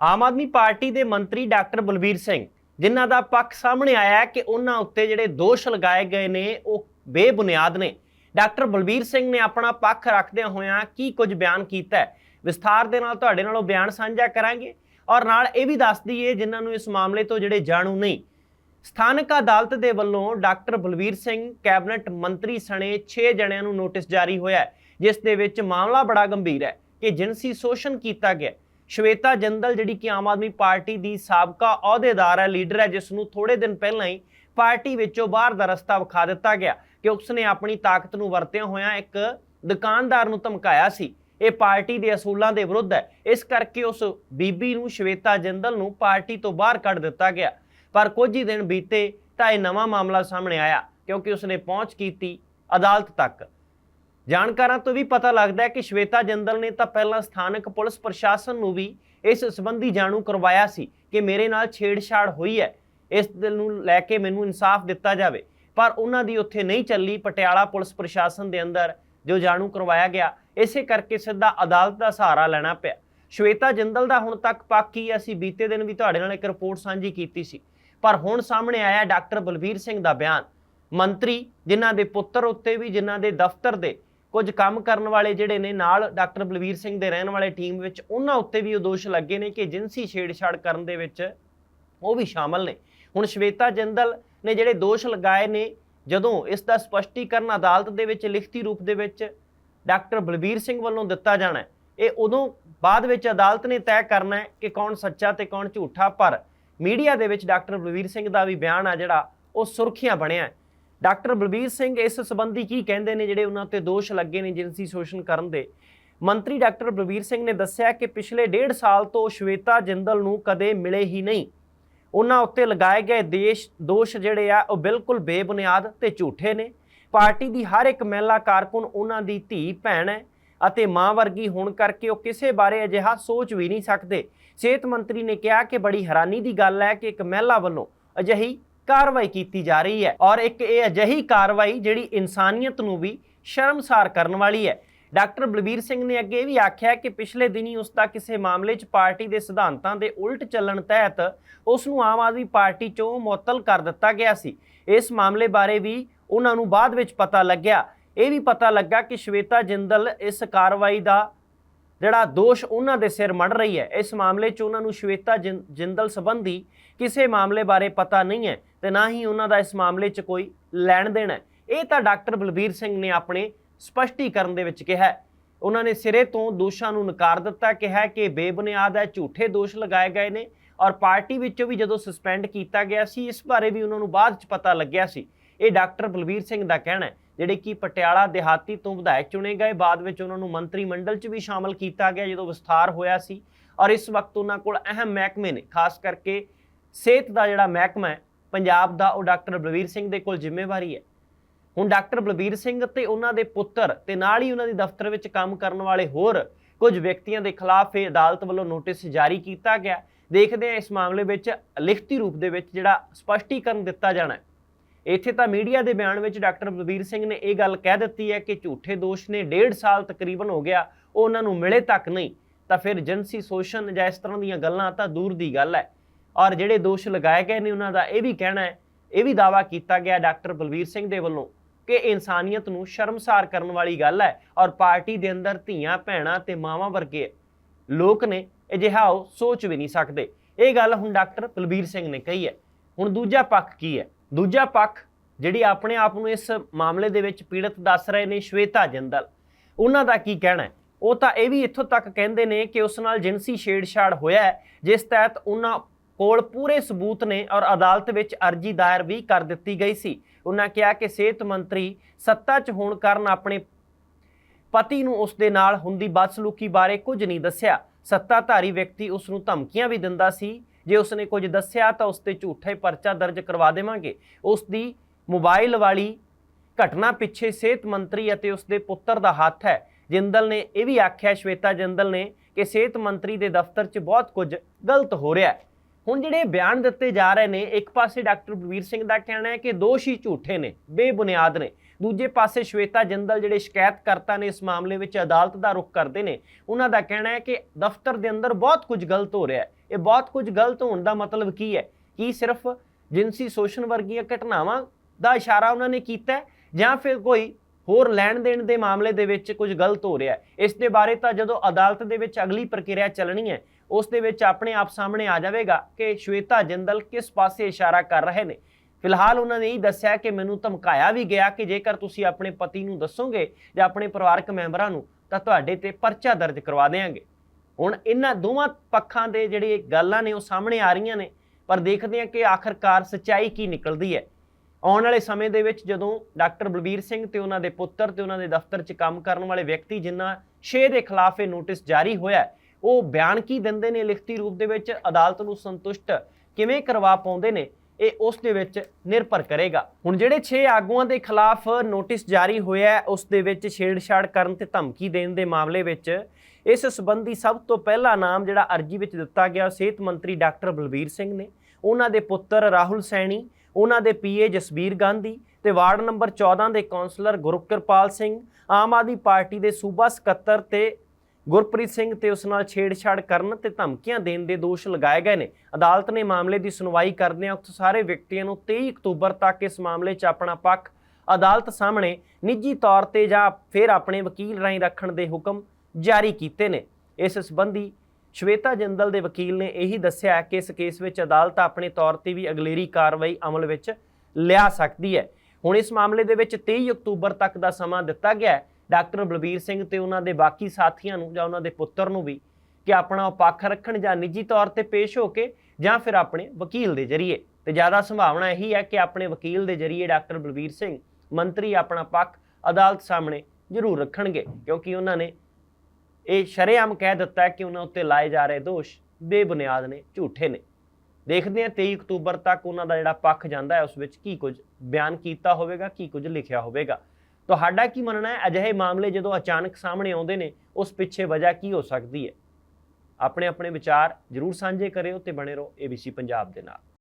ਆਮ Aadmi Party ਦੇ ਮੰਤਰੀ doctor Balbir Singh, ਜਿਨ੍ਹਾਂ ਦਾ ਪੱਖ ਸਾਹਮਣੇ ਆਇਆ ਹੈ ਕਿ ਉਹਨਾਂ ਉੱਤੇ ਜਿਹੜੇ ਦੋਸ਼ ਲਗਾਏ ਗਏ ਨੇ, ਉਹ ਬੇਬੁਨਿਆਦ ਨੇ। ਡਾਕਟਰ ਬਲਬੀਰ ਸਿੰਘ ਨੇ ਆਪਣਾ ਪੱਖ ਰੱਖਦਿਆਂ ਹੋਇਆਂ ਕੀ ਕੁਝ ਬਿਆਨ ਕੀਤਾ ਹੈ? ਵਿਸਥਾਰ ਦੇ ਨਾਲ ਤੁਹਾਡੇ ਨਾਲ ਉਹ ਬਿਆਨ ਸਾਂਝਾ ਕਰਾਂਗੇ ਔਰ ਨਾਲ ਇਹ ਵੀ ਦੱਸ ਦਈਏ, ਜਿਨ੍ਹਾਂ ਨੂੰ ਇਸ ਮਾਮਲੇ ਤੋਂ ਜਿਹੜੇ ਜਾਣੂ ਨਹੀਂ। ਸਥਾਨਕ ਅਦਾਲਤ ਦੇ ਵੱਲੋਂ ਡਾਕਟਰ ਬਲਵੀਰ ਸਿੰਘ, ਕੈਬਨਿਟ ਮੰਤਰੀ ਸਣੇ 6 ਜਣਿਆਂ ਨੂੰ ਨੋਟਿਸ ਜਾਰੀ ਹੋਇਆ ਜਿਸ ਦੇ ਵਿੱਚ ਮਾਮਲਾ ਬੜਾ ਗੰਭੀਰ ਹੈ ਕਿ ਜਿਨਸੀ ਸ਼ੋਸ਼ਣ ਕੀਤਾ ਗਿਆ ਸ਼ਵੇਤਾ ਜੰਦਲ, ਜਿਹੜੀ ਕਿ ਆਮ ਆਦਮੀ ਪਾਰਟੀ ਦੀ ਸਾਬਕਾ ਅਹੁਦੇਦਾਰ ਹੈ, ਲੀਡਰ ਹੈ, ਜਿਸ ਨੂੰ ਥੋੜੇ ਦਿਨ ਪਹਿਲਾਂ ਹੀ ਪਾਰਟੀ ਵਿੱਚੋਂ ਬਾਹਰ ਦਾ ਰਸਤਾ ਵਿਖਾ ਦਿੱਤਾ ਗਿਆ ਕਿ ਉਸਨੇ ਆਪਣੀ ਤਾਕਤ ਨੂੰ ਵਰਤਿਆ ਹੋਇਆ ਇੱਕ ਦੁਕਾਨਦਾਰ ਨੂੰ ਧਮਕਾਇਆ ਸੀ। ਇਹ ਪਾਰਟੀ ਦੇ ਅਸੂਲਾਂ ਦੇ ਵਿਰੁੱਧ ਹੈ। ਇਸ ਕਰਕੇ ਉਸ ਬੀਬੀ ਨੂੰ ਸ਼ਵੇਤਾ ਜੰਦਲ ਨੂੰ ਪਾਰਟੀ ਤੋਂ ਬਾਹਰ ਕੱਢ ਦਿੱਤਾ ਗਿਆ। ਪਰ ਕੁਝ ਹੀ ਦਿਨ ਬੀਤੇ ਤਾਂ ਇਹ ਨਵਾਂ ਮਾਮਲਾ ਸਾਹਮਣੇ ਆਇਆ ਕਿਉਂਕਿ ਉਸਨੇ ਪਹੁੰਚ ਕੀਤੀ ਅਦਾਲਤ ਤੱਕ। ਜਾਣਕਾਰਾਂ ਤੋਂ ਵੀ ਪਤਾ ਲੱਗਦਾ ਹੈ ਕਿ ਸ਼ਵੇਤਾ ਜੰਦਲ ਨੇ ਤਾਂ ਪਹਿਲਾਂ ਸਥਾਨਕ ਪੁਲਿਸ ਪ੍ਰਸ਼ਾਸਨ ਨੂੰ ਵੀ ਇਸ ਸੰਬੰਧੀ ਜਾਣੂ ਕਰਵਾਇਆ ਸੀ ਕਿ ਮੇਰੇ ਨਾਲ ਛੇੜਛਾੜ ਹੋਈ ਹੈ। ਇਸ ਦਿਲ ਨੂੰ ਲੈ ਕੇ ਮੈਨੂੰ ਇਨਸਾਫ ਦਿੱਤਾ ਜਾਵੇ। ਪਰ ਉਹਨਾਂ ਦੀ ਉੱਥੇ ਨਹੀਂ ਚੱਲੀ। ਪਟਿਆਲਾ ਪੁਲਿਸ ਪ੍ਰਸ਼ਾਸਨ ਦੇ ਅੰਦਰ ਜੋ ਜਾਣੂ ਕਰਵਾਇਆ ਗਿਆ, ਇਸੇ ਕਰਕੇ ਸਿੱਧਾ ਅਦਾਲਤ ਦਾ ਸਹਾਰਾ ਲੈਣਾ ਪਿਆ। ਸ਼ਵੇਤਾ ਜੰਦਲ ਦਾ ਹੁਣ ਤੱਕ ਪੱਕ ਕੀ ਅਸੀਂ ਬੀਤੇ ਦਿਨ ਵੀ ਤੁਹਾਡੇ ਨਾਲ ਇੱਕ ਰਿਪੋਰਟ ਸਾਂਝੀ ਕੀਤੀ ਸੀ। ਪਰ ਹੁਣ ਸਾਹਮਣੇ ਆਇਆ ਡਾਕਟਰ ਬਲਬੀਰ ਸਿੰਘ ਦਾ ਬਿਆਨ। ਮੰਤਰੀ ਜਿਨ੍ਹਾਂ ਦੇ ਪੁੱਤਰ ਉੱਤੇ ਵੀ, ਜਿਨ੍ਹਾਂ ਦੇ ਦਫ਼ਤਰ ਦੇ ਕੁਝ ਕੰਮ ਕਰਨ ਵਾਲੇ ਜਿਹੜੇ ਨੇ ਨਾਲ ਡਾਕਟਰ ਬਲਵੀਰ ਸਿੰਘ ਦੇ ਰਹਿਣ ਵਾਲੇ ਟੀਮ ਵਿੱਚ, ਉਹਨਾਂ ਉੱਤੇ ਵੀ ਉਹ ਦੋਸ਼ ਲੱਗੇ ਨੇ ਕਿ ਜਿੰਸੀ ਛੇੜਛਾੜ ਕਰਨ ਦੇ ਵਿੱਚ ਉਹ ਵੀ ਸ਼ਾਮਲ ਨੇ। ਹੁਣ ਸ਼ਵੇਤਾ ਜਿੰਦਲ ਨੇ ਜਿਹੜੇ ਦੋਸ਼ ਲਗਾਏ ਨੇ, ਜਦੋਂ ਇਸ ਦਾ ਸਪਸ਼ਟੀਕਰਨ ਅਦਾਲਤ ਦੇ ਵਿੱਚ ਲਿਖਤੀ ਰੂਪ ਦੇ ਵਿੱਚ ਡਾਕਟਰ ਬਲਬੀਰ ਸਿੰਘ ਵੱਲੋਂ ਦਿੱਤਾ ਜਾਣਾ ਹੈ। ਇਹ ਉਦੋਂ ਬਾਅਦ ਵਿੱਚ ਅਦਾਲਤ ਨੇ ਤੈਅ ਕਰਨਾ ਹੈ ਕਿ ਕੌਣ ਸੱਚਾ ਤੇ ਕੌਣ ਝੂਠਾ, ਪਰ ਮੀਡੀਆ ਦੇ ਵਿੱਚ ਡਾਕਟਰ ਬਲਬੀਰ ਸਿੰਘ ਦਾ ਵੀ ਬਿਆਨ ਆ ਜਿਹੜਾ, ਉਹ ਸੁਰਖੀਆਂ ਬਣਿਆ ਡਾਕਟਰ ਬਲਬੀਰ ਸਿੰਘ ਇਸ ਸੰਬੰਧੀ ਕੀ ਕਹਿੰਦੇ ਨੇ ਜਿਹੜੇ ਉਹਨਾਂ ਤੇ ਦੋਸ਼ ਲੱਗੇ ਨੇ ਜਿਨਸੀ ਸ਼ੋਸ਼ਣ ਕਰਨ ਦੇ? ਮੰਤਰੀ ਡਾਕਟਰ ਬਲਬੀਰ ਸਿੰਘ ਨੇ ਦੱਸਿਆ ਕਿ ਪਿਛਲੇ ਡੇਢ ਸਾਲ ਤੋਂ ਸ਼ਵੇਤਾ ਜਿੰਦਲ ਨੂੰ ਕਦੇ ਮਿਲੇ ਹੀ ਨਹੀਂ। ਉਹਨਾਂ ਉੱਤੇ ਲਗਾਏ ਗਏ ਦੇਸ਼ ਦੋਸ਼ ਜਿਹੜੇ ਆ, ਉਹ ਬਿਲਕੁਲ ਬੇਬੁਨਿਆਦ ਤੇ ਝੂਠੇ ਨੇ। ਪਾਰਟੀ ਦੀ ਹਰ ਇੱਕ ਮਹਿਲਾ ਕਾਰਕੁਨ ਉਹਨਾਂ ਦੀ ਧੀ, ਭੈਣ ਹੈ ਅਤੇ ਮਾਂ ਵਰਗੀ ਹੋਣ ਕਰਕੇ ਉਹ ਕਿਸੇ ਬਾਰੇ ਅਜਿਹਾ ਸੋਚ ਵੀ ਨਹੀਂ ਸਕਦੇ। ਸਿਹਤ ਮੰਤਰੀ ਨੇ ਕਿਹਾ ਕਿ ਬੜੀ ਹੈਰਾਨੀ ਦੀ ਗੱਲ ਹੈ ਕਿ ਇੱਕ ਮਹਿਲਾ ਵੱਲੋਂ ਅਜਿਹੀ ਕਾਰਵਾਈ ਕੀਤੀ ਜਾ ਰਹੀ ਹੈ ਔਰ ਇੱਕ ਇਹ ਅਜਿਹੀ ਕਾਰਵਾਈ ਜਿਹੜੀ ਇਨਸਾਨੀਅਤ ਨੂੰ ਵੀ ਸ਼ਰਮਸਾਰ ਕਰਨ ਵਾਲੀ ਹੈ। ਡਾਕਟਰ ਬਲਬੀਰ ਸਿੰਘ ਨੇ ਅੱਗੇ ਇਹ ਵੀ ਆਖਿਆ ਕਿ ਪਿਛਲੇ ਦਿਨੀ ਉਸ ਦਾ ਕਿਸੇ ਮਾਮਲੇ 'ਚ ਪਾਰਟੀ ਦੇ ਸਿਧਾਂਤਾਂ ਦੇ ਉਲਟ ਚੱਲਣ ਤਹਿਤ ਉਸ ਨੂੰ ਆਮ ਆਦਮੀ ਪਾਰਟੀ 'ਚੋਂ ਮੁਅੱਤਲ ਕਰ ਦਿੱਤਾ ਗਿਆ ਸੀ। ਇਸ ਮਾਮਲੇ ਬਾਰੇ ਵੀ ਉਹਨਾਂ ਨੂੰ ਬਾਅਦ ਵਿੱਚ ਪਤਾ ਲੱਗਿਆ। ਇਹ ਵੀ ਪਤਾ ਲੱਗਾ ਕਿ ਸ਼ਵੇਤਾ ਜਿੰਦਲ ਇਸ ਕਾਰਵਾਈ ਦਾ ਜਿਹੜਾ ਦੋਸ਼ ਉਹਨਾਂ ਦੇ ਸਿਰ ਮੜ ਰਹੀ ਹੈ, ਇਸ ਮਾਮਲੇ 'ਚ ਉਹਨਾਂ ਨੂੰ ਸ਼ਵੇਤਾ ਜਿੰ- ਜਿੰਦਲ ਸੰਬੰਧੀ ਕਿਸੇ ਮਾਮਲੇ ਬਾਰੇ ਪਤਾ ਨਹੀਂ ਹੈ ਤੇ ਨਾ ਹੀ ਉਹਨਾਂ ਦਾ ਇਸ ਮਾਮਲੇ 'ਚ ਕੋਈ ਲੈਣ ਦੇਣ ਹੈ। ਇਹ ਤਾਂ ਡਾਕਟਰ ਬਲਬੀਰ ਸਿੰਘ ਨੇ ਆਪਣੇ ਸਪਸ਼ਟੀਕਰਨ ਦੇ ਵਿੱਚ ਕਿਹਾ ਉਹਨਾਂ ਨੇ ਸਿਰੇ ਤੋਂ ਦੋਸ਼ਾਂ ਨੂੰ ਨਕਾਰ ਦਿੱਤਾ, ਕਿਹਾ ਕਿ ਬੇਬੁਨਿਆਦ ਹੈ, ਝੂਠੇ ਦੋਸ਼ ਲਗਾਏ ਗਏ ਨੇ ਔਰ ਪਾਰਟੀ ਵਿੱਚੋਂ ਵੀ ਜਦੋਂ ਸਸਪੈਂਡ ਕੀਤਾ ਗਿਆ ਸੀ, ਇਸ ਬਾਰੇ ਵੀ ਉਹਨਾਂ ਨੂੰ ਬਾਅਦ 'ਚ ਪਤਾ ਲੱਗਿਆ ਸੀ। ਇਹ ਡਾਕਟਰ ਬਲਬੀਰ ਸਿੰਘ ਦਾ ਕਹਿਣਾ ਹੈ। ਜਿਹੜੇ ਕਿ ਪਟਿਆਲਾ ਦਿਹਾਤੀ ਤੋਂ ਵਿਧਾਇਕ ਚੁਣੇ ਗਏ, ਬਾਅਦ ਵਿੱਚ ਉਹਨਾਂ ਨੂੰ ਮੰਤਰੀ ਮੰਡਲ 'ਚ ਵੀ ਸ਼ਾਮਲ ਕੀਤਾ ਗਿਆ ਜਦੋਂ ਵਿਸਥਾਰ ਹੋਇਆ ਸੀ। ਔਰ ਇਸ ਵਕਤ ਉਹਨਾਂ ਕੋਲ ਅਹਿਮ ਮਹਿਕਮੇ ਨੇ, ਖਾਸ ਕਰਕੇ ਸਿਹਤ ਦਾ ਜਿਹੜਾ ਮਹਿਕਮਾ ਹੈ, ਪੰਜਾਬ ਦਾ, ਉਹ ਡਾਕਟਰ ਬਲਬੀਰ ਸਿੰਘ ਦੇ ਕੋਲ ਜ਼ਿੰਮੇਵਾਰੀ ਹੈ। ਹੁਣ ਡਾਕਟਰ ਬਲਬੀਰ ਸਿੰਘ ਤੇ ਉਹਨਾਂ ਦੇ ਪੁੱਤਰ ਤੇ ਨਾਲ ਹੀ ਉਹਨਾਂ ਦੇ ਦਫ਼ਤਰ ਵਿੱਚ ਕੰਮ ਕਰਨ ਵਾਲੇ ਹੋਰ ਕੁਝ ਵਿਅਕਤੀਆਂ ਦੇ ਖਿਲਾਫ ਇਹ ਅਦਾਲਤ ਵੱਲੋਂ ਨੋਟਿਸ ਜਾਰੀ ਕੀਤਾ ਗਿਆ। ਦੇਖਦੇ ਹਾਂ ਇਸ ਮਾਮਲੇ ਵਿੱਚ ਲਿਖਤੀ ਰੂਪ ਦੇ ਵਿੱਚ ਜਿਹੜਾ ਸਪਸ਼ਟੀਕਰਨ ਦਿੱਤਾ ਜਾਣਾ ਹੈ। ਇੱਥੇ ਤਾਂ ਮੀਡੀਆ ਦੇ ਬਿਆਨ ਵਿੱਚ ਡਾਕਟਰ ਬਲਬੀਰ ਸਿੰਘ ਨੇ ਇਹ ਗੱਲ ਕਹਿ ਦਿੱਤੀ ਹੈ ਕਿ ਝੂਠੇ ਦੋਸ਼ ਨੇ ਡੇਢ ਸਾਲ ਤਕਰੀਬਨ ਹੋ ਗਿਆ, ਉਹ ਉਹਨਾਂ ਨੂੰ ਮਿਲੇ ਤੱਕ ਨਹੀਂ। ਤਾਂ ਫਿਰ ਜਿਨਸੀ ਸ਼ੋਸ਼ਣ ਜਾਂ ਇਸ ਤਰ੍ਹਾਂ ਦੀਆਂ ਗੱਲਾਂ ਤਾਂ ਦੂਰ ਦੀ ਗੱਲ ਹੈ। ਔਰ ਜਿਹੜੇ ਦੋਸ਼ ਲਗਾਏ ਗਏ ਨੇ ਉਹਨਾਂ ਦਾ ਇਹ ਵੀ ਕਹਿਣਾ ਹੈ, ਇਹ ਵੀ ਦਾਵਾ ਕੀਤਾ ਗਿਆ ਡਾਕਟਰ ਬਲਬੀਰ ਸਿੰਘ ਦੇ ਵੱਲੋਂ ਕਿ ਇਨਸਾਨੀਅਤ ਨੂੰ ਸ਼ਰਮਸਾਰ ਕਰਨ ਵਾਲੀ ਗੱਲ ਹੈ ਔਰ ਪਾਰਟੀ ਦੇ ਅੰਦਰ ਧੀਆਂ, ਭੈਣਾਂ ਤੇ ਮਾਵਾਂ ਵਰਗੇ ਲੋਕ ਨੇ ਅਜਿਹਾ ਉਹ ਸੋਚ ਵੀ ਨਹੀਂ ਸਕਦੇ। ਇਹ ਗੱਲ ਹੁਣ ਡਾਕਟਰ ਬਲਬੀਰ ਸਿੰਘ ਨੇ ਕਹੀ ਹੈ। ਹੁਣ ਦੂਜਾ ਪੱਖ ਕੀ ਹੈ? ਦੂਜਾ ਪੱਖ ਜਿਹੜੀ ਆਪਣੇ ਆਪ ਨੂੰ ਇਸ ਮਾਮਲੇ ਦੇ ਵਿੱਚ ਪੀੜਤ ਦੱਸ ਰਹੇ ਨੇ ਸ਼ਵੇਤਾ ਜਿੰਦਲ। ਉਹਨਾਂ ਦਾ ਕੀ ਕਹਿਣਾ ਹੈ? ਉਹ ਤਾਂ ਇਹ ਵੀ ਇੱਥੋਂ ਤੱਕ ਕਹਿੰਦੇ ਨੇ ਕਿ ਉਸ ਨਾਲ ਜਿਨਸੀ ਛੇੜਛਾੜ ਹੋਇਆ ਹੈ, ਜਿਸ ਤਹਿਤ ਉਹਨਾਂ ਕੋਲ ਪੂਰੇ ਸਬੂਤ ਨੇ ਔਰ ਅਦਾਲਤ ਵਿੱਚ ਅਰਜੀ ਦਾਇਰ ਵੀ ਕਰ ਦਿੱਤੀ ਗਈ ਸੀ। ਉਹਨਾਂ ਕਿਹਾ ਕਿ ਸਿਹਤ ਮੰਤਰੀ ਸੱਤਾ 'ਚ ਹੋਣ ਕਾਰਨ ਆਪਣੇ ਪਤੀ ਨੂੰ ਉਸ ਦੇ ਨਾਲ ਹੁੰਦੀ ਬਦਸਲੂਕੀ ਬਾਰੇ ਕੁਝ ਨਹੀਂ ਦੱਸਿਆ। ਸੱਤਾਧਾਰੀ ਵਿਅਕਤੀ ਉਸ ਨੂੰ ਧਮਕੀਆਂ ਵੀ ਦਿੰਦਾ ਸੀ ਜੇ ਉਸਨੇ ਕੁਝ ਦੱਸਿਆ ਤਾਂ ਉਸ ਤੇ ਝੂਠੇ ਪਰਚਾ ਦਰਜ ਕਰਵਾ ਦੇਵਾਂਗੇ। ਉਸ ਦੀ ਮੋਬਾਈਲ ਵਾਲੀ ਘਟਨਾ ਪਿੱਛੇ ਸਿਹਤ ਮੰਤਰੀ ਅਤੇ ਉਸ ਦੇ ਪੁੱਤਰ ਦਾ ਹੱਥ ਹੈ। ਜਿੰਦਲ ਨੇ ਇਹ ਵੀ ਆਖਿਆ, ਸ਼ਵੇਤਾ ਜਿੰਦਲ ਨੇ ਕਿ ਸਿਹਤ ਮੰਤਰੀ ਦੇ ਦਫ਼ਤਰ 'ਚ ਬਹੁਤ ਕੁਝ ਗਲਤ ਹੋ ਰਿਹਾ ਹੈ। ਹੁਣ ਜਿਹੜੇ ਬਿਆਨ ਦਿੱਤੇ ਜਾ ਰਹੇ ਨੇ, ਇੱਕ ਪਾਸੇ ਡਾਕਟਰ ਬਲਵੀਰ ਸਿੰਘ ਦਾ ਕਹਿਣਾ ਹੈ ਕਿ ਦੋਸ਼ੀ ਝੂਠੇ ਨੇ, ਬੇਬੁਨਿਆਦ ਨੇ। ਦੂਜੇ ਪਾਸੇ ਸ਼ਵੇਤਾ ਜਿੰਦਲ ਜਿਹੜੇ ਸ਼ਿਕਾਇਤਕਰਤਾ ਨੇ ਇਸ ਮਾਮਲੇ ਵਿੱਚ ਅਦਾਲਤ ਦਾ ਰੁਖ ਕਰਦੇ ਨੇ, ਉਹਨਾਂ ਦਾ ਕਹਿਣਾ ਹੈ ਕਿ ਦਫ਼ਤਰ ਦੇ ਅੰਦਰ ਬਹੁਤ ਕੁਝ ਗਲਤ ਹੋ ਰਿਹਾ ਹੈ। ਇਹ ਬਹੁਤ ਕੁਝ ਗਲਤ ਹੋਣ ਦਾ ਮਤਲਬ ਕੀ ਹੈ? ਕੀ ਸਿਰਫ ਜਿਨਸੀ ਸ਼ੋਸ਼ਣ ਵਰਗੀਆਂ ਘਟਨਾਵਾਂ ਦਾ ਇਸ਼ਾਰਾ ਉਹਨਾਂ ਨੇ ਕੀਤਾ ਜਾਂ ਫਿਰ ਕੋਈ ਹੋਰ ਲੈਣ ਦੇਣ ਦੇ ਮਾਮਲੇ ਦੇ ਵਿੱਚ ਕੁਝ ਗਲਤ ਹੋ ਰਿਹਾ ਹੈ? ਇਸ ਦੇ ਬਾਰੇ ਤਾਂ ਜਦੋਂ ਅਦਾਲਤ ਦੇ ਵਿੱਚ ਅਗਲੀ ਪ੍ਰਕਿਰਿਆ ਚੱਲਣੀ ਹੈ, ਉਸ ਦੇ ਵਿੱਚ ਆਪਣੇ ਆਪ ਸਾਹਮਣੇ ਆ ਜਾਵੇਗਾ ਕਿ ਸ਼ਵੇਤਾ ਜਿੰਦਲ ਕਿਸ ਪਾਸੇ ਇਸ਼ਾਰਾ ਕਰ ਰਹੇ ਨੇ। ਫਿਲਹਾਲ ਉਹਨਾਂ ਨੇ ਇਹ ਦੱਸਿਆ ਕਿ ਮੈਨੂੰ ਧਮਕਾਇਆ ਵੀ ਗਿਆ ਕਿ ਜੇਕਰ ਤੁਸੀਂ ਆਪਣੇ ਪਤੀ ਨੂੰ ਦੱਸੋਗੇ ਜਾਂ ਆਪਣੇ ਪਰਿਵਾਰਕ ਮੈਂਬਰਾਂ ਨੂੰ, ਤਾਂ ਤੁਹਾਡੇ ਤੇ ਪਰਚਾ ਦਰਜ ਕਰਵਾ ਦੇਵਾਂਗੇ ਹੁਣ ਇਹਨਾਂ ਦੋਵਾਂ ਪੱਖਾਂ ਦੇ ਜਿਹੜੇ ਗੱਲਾਂ ਨੇ ਉਹ ਸਾਹਮਣੇ ਆ ਰਹੀਆਂ ਨੇ, ਪਰ ਦੇਖਦੇ ਹਾਂ ਕਿ ਆਖਰਕਾਰ ਸੱਚਾਈ ਕੀ ਨਿਕਲਦੀ ਹੈ। ਆਉਣ ਵਾਲੇ ਸਮੇਂ ਦੇ ਵਿੱਚ ਜਦੋਂ ਡਾਕਟਰ ਬਲਬੀਰ ਸਿੰਘ ਤੇ ਉਹਨਾਂ ਦੇ ਪੁੱਤਰ ਤੇ ਉਹਨਾਂ ਦੇ ਦਫ਼ਤਰ 'ਚ ਕੰਮ ਕਰਨ ਵਾਲੇ ਵਿਅਕਤੀ ਜਿਨ੍ਹਾਂ ਛੇ ਦੇ ਖਿਲਾਫ ਇਹ ਨੋਟਿਸ ਜਾਰੀ ਹੋਇਆ ਉਹ ਬਿਆਨ ਕੀ ਦਿੰਦੇ ਨੇ ਲਿਖਤੀ ਰੂਪ ਦੇ ਵਿੱਚ? ਅਦਾਲਤ ਨੂੰ ਸੰਤੁਸ਼ਟ ਕਿਵੇਂ ਕਰਵਾ ਪਾਉਂਦੇ ਨੇ? ਇਹ ਉਸ ਦੇ ਵਿੱਚ ਨਿਰਭਰ ਕਰੇਗਾ। ਹੁਣ ਜਿਹੜੇ 6 ਆਗੂਆਂ ਦੇ ਖਿਲਾਫ ਨੋਟਿਸ ਜਾਰੀ ਹੋਇਆ ਉਸ ਦੇ ਵਿੱਚ ਛੇੜਛਾੜ ਕਰਨ ਤੇ ਧਮਕੀ ਦੇਣ ਦੇ ਮਾਮਲੇ ਵਿੱਚ ਇਸ ਸੰਬੰਧੀ ਸਭ ਤੋਂ ਪਹਿਲਾ ਨਾਮ ਜਿਹੜਾ ਅਰਜੀ ਵਿੱਚ ਦਿੱਤਾ ਗਿਆ ਉਹ ਸਿਹਤ ਮੰਤਰੀ ਡਾਕਟਰ ਬਲਬੀਰ ਸਿੰਘ ਨੇ। ਉਹਨਾਂ ਦੇ ਪੁੱਤਰ ਰਾਹੁਲ ਸੈਣੀ, ਉਹਨਾਂ ਦੇ ਪੀਏ ਜਸਬੀਰ ਗਾਂਧੀ ਤੇ ਵਾਰਡ ਨੰਬਰ 14 ਦੇ ਕਾਉਂਸਲਰ ਗੁਰਕਿਰਪਾਲ ਸਿੰਘ, ਆਮ ਆਦਮੀ ਪਾਰਟੀ ਦੇ ਸੂਬਾ ਸਕੱਤਰ ਤੇ ਗੁਰਪ੍ਰੀਤ ਸਿੰਘ ਤੇ ਉਸ ਨਾਲ ਛੇੜਛਾੜ ਕਰਨ ਤੇ ਧਮਕੀਆਂ ਦੇਣ ਦੇ ਦੋਸ਼ ਲਗਾਏ ਗਏ ਨੇ। ਅਦਾਲਤ ਨੇ ਮਾਮਲੇ ਦੀ ਸੁਣਵਾਈ ਕਰਦਿਆਂ ਉਕਤ ਸਾਰੇ ਵਿਅਕਤੀਆਂ ਨੂੰ 23 ਅਕਤੂਬਰ ਤੱਕ ਇਸ ਮਾਮਲੇ 'ਚ ਆਪਣਾ ਪੱਖ ਅਦਾਲਤ ਸਾਹਮਣੇ ਨਿੱਜੀ ਤੌਰ ਤੇ ਜਾਂ ਫਿਰ ਆਪਣੇ ਵਕੀਲ ਰਾਹੀਂ ਰੱਖਣ ਦੇ ਹੁਕਮ ਜਾਰੀ ਕੀਤੇ ਨੇ। ਇਸ ਸੰਬੰਧੀ ਸ਼ਵੇਤਾ ਜਿੰਦਲ ਦੇ ਵਕੀਲ ਨੇ ਇਹੀ ਦੱਸਿਆ ਕਿ ਇਸ ਕੇਸ ਵਿੱਚ ਅਦਾਲਤ ਆਪਣੇ ਤੌਰ ਤੇ ਵੀ ਅਗਲੇਰੀ ਕਾਰਵਾਈ ਅਮਲ ਵਿੱਚ ਲਿਆ ਸਕਦੀ ਹੈ। ਹੁਣ ਇਸ ਮਾਮਲੇ ਦੇ ਵਿੱਚ 23 ਅਕਤੂਬਰ ਤੱਕ ਦਾ ਸਮਾਂ ਦਿੱਤਾ ਗਿਆ ਹੈ। ਡਾਕਟਰ ਬਲਬੀਰ ਸਿੰਘ ਤੇ ਉਹਨਾਂ ਦੇ ਬਾਕੀ ਸਾਥੀਆਂ ਨੂੰ ਜਾਂ ਉਹਨਾਂ ਦੇ ਪੁੱਤਰ ਨੂੰ ਵੀ ਕਿ ਆਪਣਾ ਉਹ ਪੱਖ ਰੱਖਣ ਜਾਂ ਨਿੱਜੀ ਤੌਰ ਤੇ ਪੇਸ਼ ਹੋ ਕੇ ਜਾਂ ਫਿਰ ਆਪਣੇ ਵਕੀਲ ਦੇ ਜ਼ਰੀਏ। ਤੇ ਜ਼ਿਆਦਾ ਸੰਭਾਵਨਾ ਇਹੀ ਹੈ ਕਿ ਆਪਣੇ ਵਕੀਲ ਦੇ ਜ਼ਰੀਏ ਡਾਕਟਰ ਬਲਬੀਰ ਸਿੰਘ ਮੰਤਰੀ ਆਪਣਾ ਪੱਖ ਅਦਾਲਤ ਸਾਹਮਣੇ ਜ਼ਰੂਰ ਰੱਖਣਗੇ, ਕਿਉਂਕਿ ਉਹਨਾਂ ਨੇ ਇਹ ਸ਼ਰੇਆਮ ਕਹਿ ਦਿੱਤਾ ਕਿ ਉਹਨਾਂ ਉੱਤੇ ਲਾਏ ਜਾ ਰਹੇ ਦੋਸ਼ ਬੇਬੁਨਿਆਦ ਨੇ, ਝੂਠੇ ਨੇ। ਦੇਖਦੇ ਹਾਂ 23 ਅਕਤੂਬਰ ਤੱਕ ਉਹਨਾਂ ਦਾ ਜਿਹੜਾ ਪੱਖ ਜਾਂਦਾ ਹੈ, ਉਸ ਵਿੱਚ ਕੀ ਕੁਝ ਬਿਆਨ ਕੀਤਾ ਹੋਵੇਗਾ, ਕੀ ਕੁਝ ਲਿਖਿਆ ਹੋਵੇਗਾ। ਤੁਹਾਡਾ ਕੀ ਮੰਨਣਾ ਹੈ? ਅਜਿਹੇ ਮਾਮਲੇ ਜਦੋਂ ਅਚਾਨਕ ਸਾਹਮਣੇ ਆਉਂਦੇ ਨੇ, ਉਸ ਪਿੱਛੇ ਵਜ੍ਹਾ ਕੀ ਹੋ ਸਕਦੀ ਹੈ? ਆਪਣੇ ਆਪਣੇ ਵਿਚਾਰ ਜਰੂਰ ਸਾਂਝੇ ਕਰਿਓ ਤੇ ਬਣੇ ਰਹੋ ABC ਪੰਜਾਬ ਦੇ ਨਾਲ।